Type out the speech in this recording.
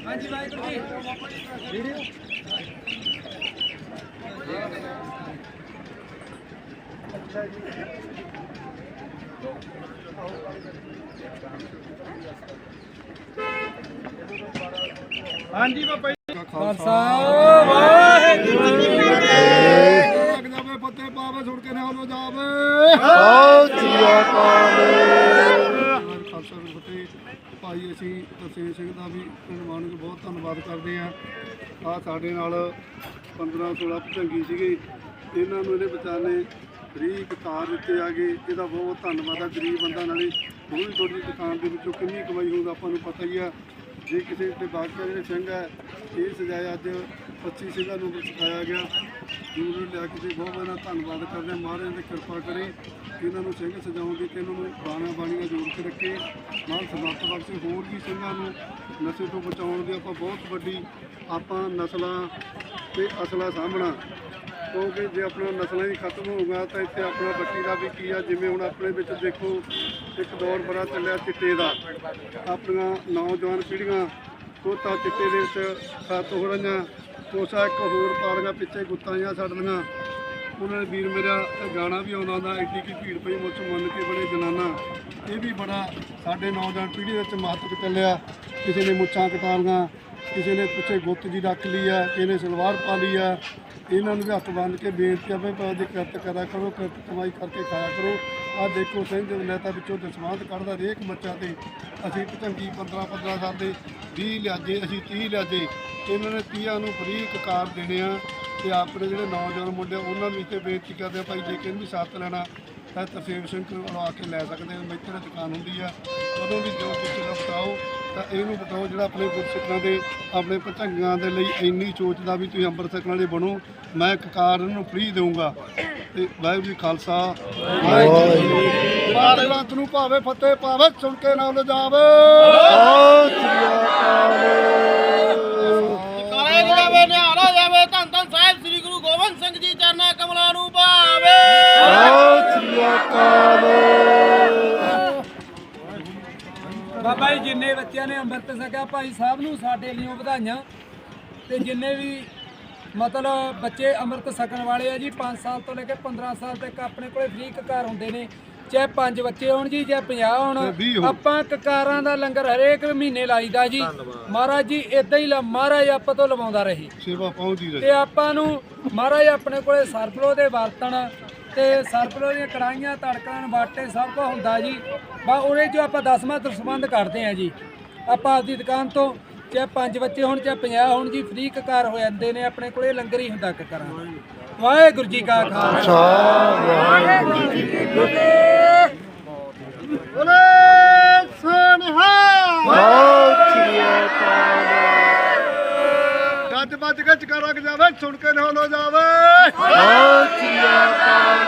ਹਾਂਜੀ ਵਾਹਿਗੁਰੂ ਜੀ। ਵੀਡੀਓ ਹਾਂਜੀ ਬਾਬਾ ਜੀ। ਖਾਲਸਾ। ਵਾਹਿਗੁਰੂ ਜੀ ਕੀ ਫਤਿਹ ਪਾਵੇ ਸੁਣ ਕੇ ਨਾਲ ਖਾਲਸਾ। ਭਾਈ ਅਸੀਂ ਤਰਸੇਮ ਸਿੰਘ ਦਾ ਵੀ ਨਿਰਮਾਣ ਨੂੰ ਬਹੁਤ ਧੰਨਵਾਦ ਕਰਦੇ ਆ ਆ ਸਾਡੇ ਨਾਲ 15 16 ਭਜੰਗੀ ਸੀਗੇ ਇਹਨਾਂ ਨੂੰ ਇਹਦੇ ਵਿਚਾਰੇ ਫ੍ਰੀ ਕਾਰ ਦਿੱਤੇ ਆਗੇ, ਇਹਦਾ ਬਹੁਤ ਧੰਨਵਾਦ ਆ ਗਰੀਬ ਬੰਦਾ ਨਾਲੇ ਥੋੜੀ ਥੋੜੀ ਦੁਕਾਨ ਦੇ ਵਿੱਚੋਂ ਕਿੰਨੀ ਕਮਾਈ ਹੋਊਗਾ ਆਪਾਂ ਨੂੰ ਪਤਾ ਹੀ ਆ। ਜੇ ਕਿਸੇ ਤੇ ਬਾਕੀ ਜਿਹੜੇ ਸਿੰਘ ਹੈ ਇਹ ਸਜਾਇਆ ਅੱਜ 25 ਸਿੰਘਾਂ ਨੂੰ ਸਿਖਾਇਆ ਗਿਆ। ਜੂਰ ਲਿਆ ਕੇ ਤੇ ਬਹੁਤ ਬਹੁਤ ਧੰਨਵਾਦ ਕਰਦੇ ਹਾਂ ਮਹਾਰਾਜ ਦੀ ਕਿਰਪਾ ਕਰੇ ਇਹਨਾਂ ਨੂੰ ਸਿੰਘ ਸਜਾਉਣ ਦੀ ਤੇ ਇਹਨਾਂ ਨੂੰ ਬਾਣਾ ਬਾਣੀ ਜੋੜ ਕੇ ਰੱਖੇ। ਨਾਲ ਸਮਰਥ ਬਖਸ਼ੇ, ਹੋਰ ਵੀ ਸਿੰਘਾਂ ਨੂੰ ਨਸ਼ੇ ਤੋਂ ਬਚਾਉਣ ਦੀ ਆਪਾਂ ਬਹੁਤ ਵੱਡੀ ਆਪਾਂ ਨਸਲਾਂ ਤੇ ਅਸਲਾ ਸਾਹਮਣਾ ਕਿਉਂਕਿ ਜੇ ਆਪਣਾ ਨਸਲਾਂ ਹੀ ਖਤਮ ਹੋਊਗਾ ਤਾਂ ਇੱਥੇ ਆਪਣਾ ਬੱਚੀ ਦਾ ਵੀ ਕੀ ਆ? ਜਿਵੇਂ ਹੁਣ ਆਪਣੇ ਵਿੱਚ ਦੇਖੋ, ਇੱਕ ਦੌਰ ਬੜਾ ਚੱਲਿਆ ਚਿੱਟੇ ਦਾ। ਆਪਣੀਆਂ ਨੌਜਵਾਨ ਪੀੜ੍ਹੀਆਂ ਉਹ ਤਾਂ ਚਿੱਟੇ ਦੇ ਵਿੱਚ ਖਤ ਹੋ ਰਹੀਆਂ, ਕੋਸਾ ਇੱਕ ਹੋਰ ਪਾਲੀਆਂ ਪਿੱਛੇ ਗੁੱਤਾਂ ਛੱਡਣੀਆਂ ਉਹਨਾਂ ਨੇ ਵੀਰ ਮੇਰਾ ਗਾਣਾ ਵੀ ਆਉਂਦਾ ਹੁੰਦਾ, ਐਡੀ ਕੀ ਭੀੜ ਪਈ, ਮੁੱਛ ਮੰਨ ਕੇ ਬੜੇ ਜਨਾਨਾ। ਇਹ ਵੀ ਬੜਾ ਸਾਡੇ ਨੌਜਵਾਨ ਪੀੜ੍ਹੀ ਵਿੱਚ ਮਹੱਤਵ ਚੱਲਿਆ। ਕਿਸੇ ਨੇ ਮੁੱਛਾਂ ਕਟਾਲੀਆਂ ਕਿਸੇ ਨੇ ਪਿੱਛੇ ਗੁੱਤ ਜੀ ਰੱਖ ਲਈ ਆ, ਕਿਸੇ ਨੇ ਸਲਵਾਰ ਪਾ ਲਈ ਆ, ਇਹਨਾਂ ਨੂੰ ਵੀ ਹੱਥ ਬੰਨ ਕੇ ਬੇਨਤੀ ਆ ਵੀ ਭਾਵੇਂ ਦੀ ਕਿਰਤ ਕਰਾ ਕਰੋ, ਕਿਰਤ ਕਮਾਈ ਕਰਕੇ ਖਾਇਆ ਕਰੋ। ਆ ਦੇਖੋ ਸਿੰਘ ਲੈਤਾ ਵਿੱਚੋਂ ਦਸਮਾਂਤ ਕੱਢਦਾ ਹਰੇਕ ਬੱਚਾ ਤੇ। ਅਸੀਂ ਭਚੰਗੀ 15 15 ਸਾਲ ਦੇ 20 ਲਿਆਜੇ, ਅਸੀਂ 30 ਲਿਆਜੇ। ਇਹਨਾਂ ਨੇ 30 ਨੂੰ ਫਰੀ ਕਾਰ ਦੇਣੇ ਆ ਤੇ ਆਪਣੇ ਜਿਹੜੇ ਨੌਜਵਾਨ ਮੁੰਡੇ ਉਹਨਾਂ ਨੂੰ ਇੱਥੇ ਬੇਨਤੀ ਕਰਦੇ ਆ, ਭਾਈ ਜੇ ਕਿਹਨੂੰ ਵੀ ਸਾਥ ਲੈਣਾ ਤਾਂ ਤਰਸੇਮ ਸਿੰਘ ਕੋਲੋਂ ਆ ਕੇ ਲੈ ਸਕਦੇ ਆ ਮੇਤਰ ਦੁਕਾਨ ਹੁੰਦੀ ਆ। ਉਦੋਂ ਵੀ ਜੋ ਕੁਝ ਦਾ ਤਾਂ ਇਹਨੂੰ ਬਤਾਓ ਜਿਹੜਾ ਆਪਣੇ ਗੁਰਸਿੱਖਾਂ ਦੇ, ਆਪਣੇ ਭਚੰਗਾਂ ਦੇ ਲਈ ਇੰਨੀ ਸੋਚਦਾ ਵੀ ਤੁਸੀਂ ਅੰਮ੍ਰਿਤਸਰ ਛਕਣ ਵਾਲੇ ਬਣੋ, ਮੈਂ ਇੱਕ ਕਾਰ ਫ੍ਰੀ ਦੇਵਾਂਗਾ ਤੇ ਵਾਹਿਗੁਰੂ ਜੀ ਖਾਲਸਾ। ਵਾਹਿਗੁਰੂ ਜੀ ਨੂੰ ਭਾਵੇ ਫਤਿਹ ਪਾਵੇ ਸੁਣ ਕੇ ਨਾਲ ਜਾਵੇ ਕਾਲੇ ਜਾਵੇ ਨਿਹਾਰਾ ਜਾਵੇ, ਧੰਨ ਧੰਨ ਸਾਹਿਬ, ਸ੍ਰੀ ਗੁਰੂ ਗੋਬਿੰਦ ਸਿੰਘ ਜੀ ਚਰਨਾਂ ਕਮਲਾਂ। ਬਾਬਾ ਜੀ ਜਿੰਨੇ ਬੱਚਿਆਂ ਨੇ ਅੰਮ੍ਰਿਤ ਛਕਿਆ ਭਾਈ ਸਾਹਿਬ ਨੂੰ ਸਾਡੇ ਲਈ ਵਧਾਈਆਂ। ਤੇ ਜਿੰਨੇ ਵੀ ਮਤਲਬ ਬੱਚੇ ਅੰਮ੍ਰਿਤ ਛਕਣ ਵਾਲੇ ਆ ਜੀ 5 ਸਾਲ ਤੋਂ ਲੈ ਕੇ 15 ਸਾਲ ਤੱਕ ਆਪਣੇ ਕੋਲੇ ਫ੍ਰੀ ਕਕਾਰ ਹੁੰਦੇ ਨੇ। ਚਾਹੇ ਪੰਜ ਬੱਚੇ ਹੋਣ ਜੀ ਜਾਂ 50 ਹੋਣ। ਆਪਾਂ ਕਕਾਰਾਂ ਦਾ ਲੰਗਰ ਹਰੇਕ ਮਹੀਨੇ ਲਾਈਦਾ ਜੀ। ਮਹਾਰਾਜ ਜੀ ਇਦਾਂ ਹੀ ਲ- ਮਹਾਰਾਜ ਆਪਾਂ ਤੋਂ ਲਵਾਉਂਦਾ ਰਹੇ। ਸੇਵਾ ਪਹੁੰਚਦੀ ਰਹੇ। ਤੇ ਆਪਾਂ ਨੂੰ ਮਹਾਰਾਜ ਆਪਣੇ ਕੋਲੇ ਸਰਪਲੋ ਦੇ ਬਰਤਨ ਤੇ ਸਰਪਲੋ ਦੀਆਂ ਕੜਾਈਆਂ ਤੜਕਣ, ਬਾਟੇ ਸਭ ਕੁਝ ਹੁੰਦਾ ਜੀ। ਬਾ ਉਹਦੇ ਜੋ ਆਪਾਂ ਦਸਵਾਂ ਦਸਵੰਦ ਕੱਢਦੇ ਆ ਜੀ। ਆਪਾਂ ਆਪਦੀ ਦੁਕਾਨ ਤੋਂ ਚਾਹੇ ਪੰਜ ਬੱਚੇ ਹੋਣ, ਚਾਹੇ 50 ਹੋਣ ਜੀ, ਫ੍ਰੀ ਕਕਾਰ ਹੋ ਜਾਂਦੇ ਨੇ, ਆਪਣੇ ਕੋਲੇ ਲੰਗਰ ਹੀ ਹੁੰਦਾ ਕਕਾਰਾਂ ਵਾਹਿਗੁਰੂ ਜੀ ਕਾ ਖਾਲਸਾ। ਵਾਹਿਗੁਰੂ ਜੀ ਕੀ ਫਤਿਹ। ਵੱਜ ਕੇ ਚਕਾਰਾ ਕ ਜਾਵੇ ਸੁਣ ਕੇ ਨਾ ਹੋ ਜਾਵੇ। ਸੋਚੀਆ ਕਾਲ